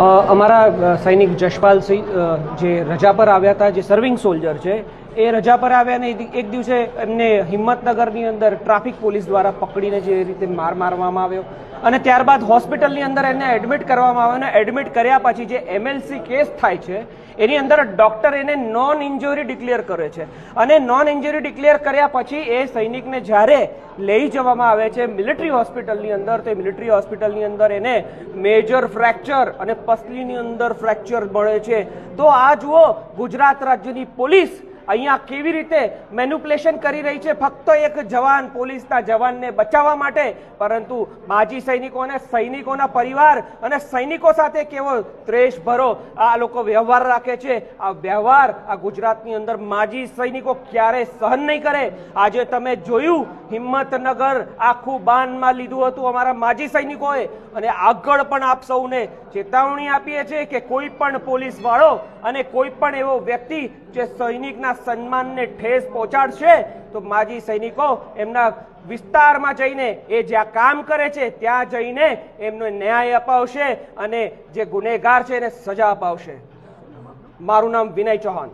અમારા સૈનિક જશપાલસિંહ જે રજા પર આવ્યા હતા જે સર્વિંગ સોલ્જર છે એ રજા પર આવ્યા અને એક- દિવસે એમને હિંમતનગરની અંદર ટ્રાફિક પોલીસ દ્વારા પકડીને જે રીતે માર મારવામાં આવ્યો. અને ત્યારબાદ હોસ્પિટલની અંદર એને એડમિટ કરવામાં આવ્યો અને એડમિટ કર્યા પછી જે એમએલસી કેસ થાય છે, એની અંદર ડૉક્ટર એને નોન ઇન્જરી ડિક્લેર કરે છે. અને નોન ઇન્જરી ડિક્લેર કર્યા પછી એ સૈનિકને જ્યારે લઈ જવામાં આવે છે મિલિટરી હોસ્પિટલની અંદર, તો મિલિટરી હોસ્પિટલની અંદર એને મેજર ફ્રેક્ચર અને પસલીની અંદર ફ્રેક્ચર મળે છે. તો આ જુઓ, ગુજરાત રાજ્યની પોલીસ અહીંયા કેવી રીતે મેન્યુપ્લેશન કરી રહી છે? ફક્ત એક જવાન, પોલીસના જવાનને બચાવવા માટે, પરંતુ માજી સૈનિકોને સૈનિકોના પરિવાર અને સૈનિકો સાથે કેવો ત્રેશ ભરો આ લોકો વ્યવહાર રાખે છે? આ વ્યવહાર આ ગુજરાતની અંદર માજી સૈનિકો ક્યારે સહન નહીં કરે? આજે તમે જોયું, હિંમતનગર આખું બાનમાં લીધું હતું અમારા માજી સૈનિકોએ. અને આગળ પણ આપ સૌને ચેતવણી આપીએ છીએ કે કોઈ પણ પોલીસ વાળો અને કોઈ પણ એવો વ્યક્તિ જે સૈનિકના સન્માનને ઠેસ પહોંચાડશે, તો માજી સૈનિકો એમના વિસ્તારમાં જઈને એ જ્યાં કામ કરે છે, ત્યાં જઈને એમનો ન્યાય અપાવશે અને જે ગુનેગાર છે એને સજા અપાવશે. મારું નામ વિનય ચૌહાણ.